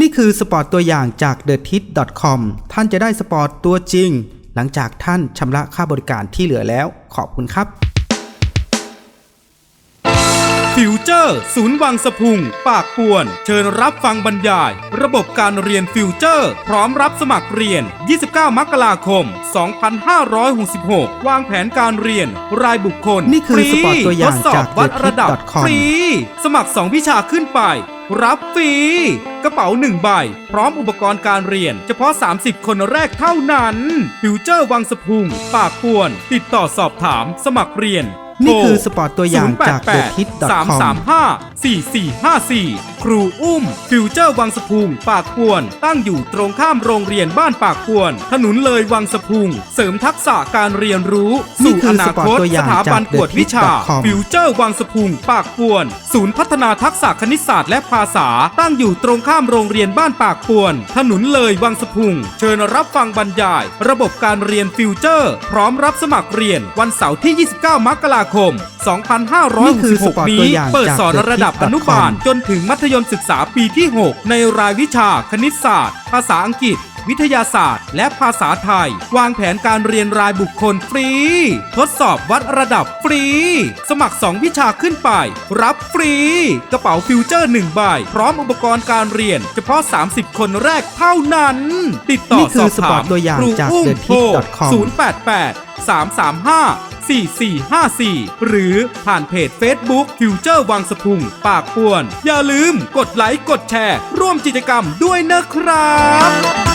นี่คือสปอร์ตตัวอย่างจาก t h e t i t c o m ท่านจะได้สปอร์ตตัวจริง หลังจากท่านชำระค่าบริการที่เหลือแล้ว ขอบคุณครับ ฟิวเจอร์ ศูนย์วังสะพุง ปากป่วน เชิญรับฟังบรรยาย ระบบการเรียนฟิวเจอร์ พร้อมรับสมัครเรียน 29 มกราคม 2566 วางแผนการเรียน รายบุคคลนี่คือฟรีสปอร์ตตัวอย่างทดสอบจากวัดระดับ thetips.com ฟรีสมัคร 2 วิชาขึ้นไป รับฟรี กระเป๋า 1 ใบ พร้อมอุปกรณ์การเรียน เฉพาะ 30 คนแรกเท่านั้น ฟิวเจอร์วังสะพุง ปากป่วน ติดต่อสอบถาม สมัครเรียนนี่คือโทรสปอร์ตตัวอย่างจาก088 thethit.com 335 4454ครูอุ้ม ฟิวเจอร์วังสะพุง ปากพวน ตั้งอยู่ตรงข้ามโรงเรียนบ้านปากพวน ถนนเลยวังสะพุง เสริมทักษะการเรียนรู้นี่สู่คืออนาสปอร์คตตตัวอสย่างถาบันจากกวดวิชา thethit.com ฟิวเจอร์วังสะพุง ปากพวน ศูนย์พัฒนาทักษะคณิตศาสตร์และภาษา ตั้งอยู่ตรงข้ามโรงเรียนบ้านปากพวน ถนนเลยวังสะพุง เชิญรับฟังบรรยาย ระบบการเรียนฟิวเจอร์ พร้อมรับสมัครเรียนวันเสาร์ที่ 29 มกราคม นี่คือสปอร์ต2566ตัวนี้อย่างเปิดจากสอนระดับอนุบาลจนถึงมัธยมศึกษาปีที่ 6 ในรายวิชาคณิตศาสตร์ ภาษาอังกฤษ วิทยาศาสตร์ และภาษาไทย วางแผนการเรียนรายบุคคลฟรี ทดสอบวัดระดับฟรี สมัคร 2 วิชาขึ้นไป รับฟรี กระเป๋าฟิวเจอร์ 1 ใบ พร้อมอุปกรณ์การเรียน เฉพาะ 30 คนแรกเท่านั้น ติดต่อนี่คือสอบถามสปอร์ตตัวอย่างครูจากอุ้ม thethit.com โทร088 335 4454 หรือผ่านเพจ Facebook Future วังสะพุง ปากป่วน อย่าลืมกดไลค์ กดแชร์ ร่วมกิจกรรมด้วยนะครับ